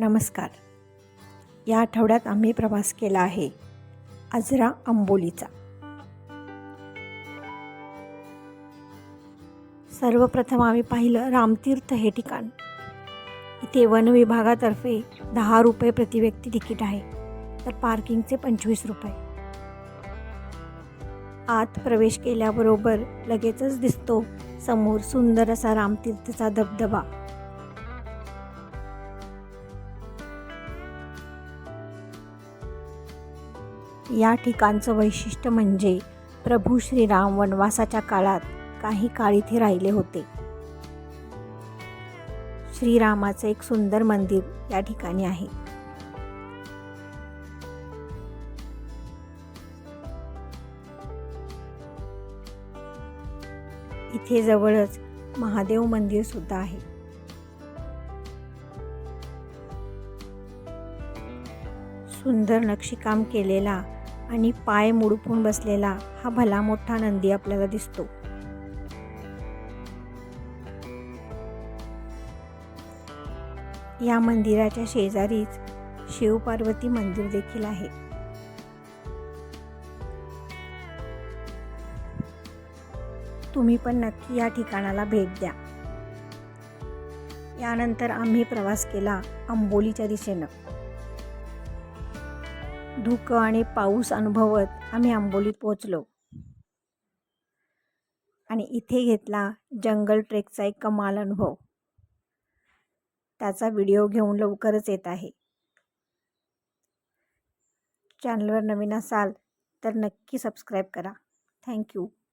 नमस्कार. या आठवड्यात आम्ही प्रवास केला आहे आजरा आंबोलीचा. सर्वप्रथम आम्ही पाहिलं रामतीर्थ हे ठिकाण. इथे वन विभागातर्फे दहा रुपये प्रतिव्यक्ती तिकीट आहे तर पार्किंगचे पंचवीस रुपये. आत प्रवेश केल्याबरोबर लगेचच दिसतो समोर सुंदर असा रामतीर्थचा धबधबा. या ठिकाणचं वैशिष्ट्य म्हणजे प्रभू श्रीराम वनवासाच्या काळात काही काळ इथे राहिले होते. श्रीरामाचं एक सुंदर मंदिर या ठिकाणी आहे. इथे जवळच महादेव मंदिर सुद्धा आहे. सुंदर नक्षीकाम केलेला आणि पाय मुडपून बसलेला हा भला मोठा नंदी आपल्याला दिसतो. या मंदिराच्या शेजारीच शिवपार्वती मंदिर देखील आहे. तुम्ही पण नक्की या ठिकाणाला भेट द्या. यानंतर आम्ही प्रवास केला आंबोलीच्या दिशेनं. धुकं आणि पाऊस अनुभवत आम्ही आंबोलीत पोचलो आणि इथे घेतला जंगल ट्रेकचा एक कमाल अनुभव. त्याचा व्हिडिओ घेऊन लवकरच येत आहे. चॅनलवर नवीन असाल तर नक्की सबस्क्राईब करा. थँक्यू.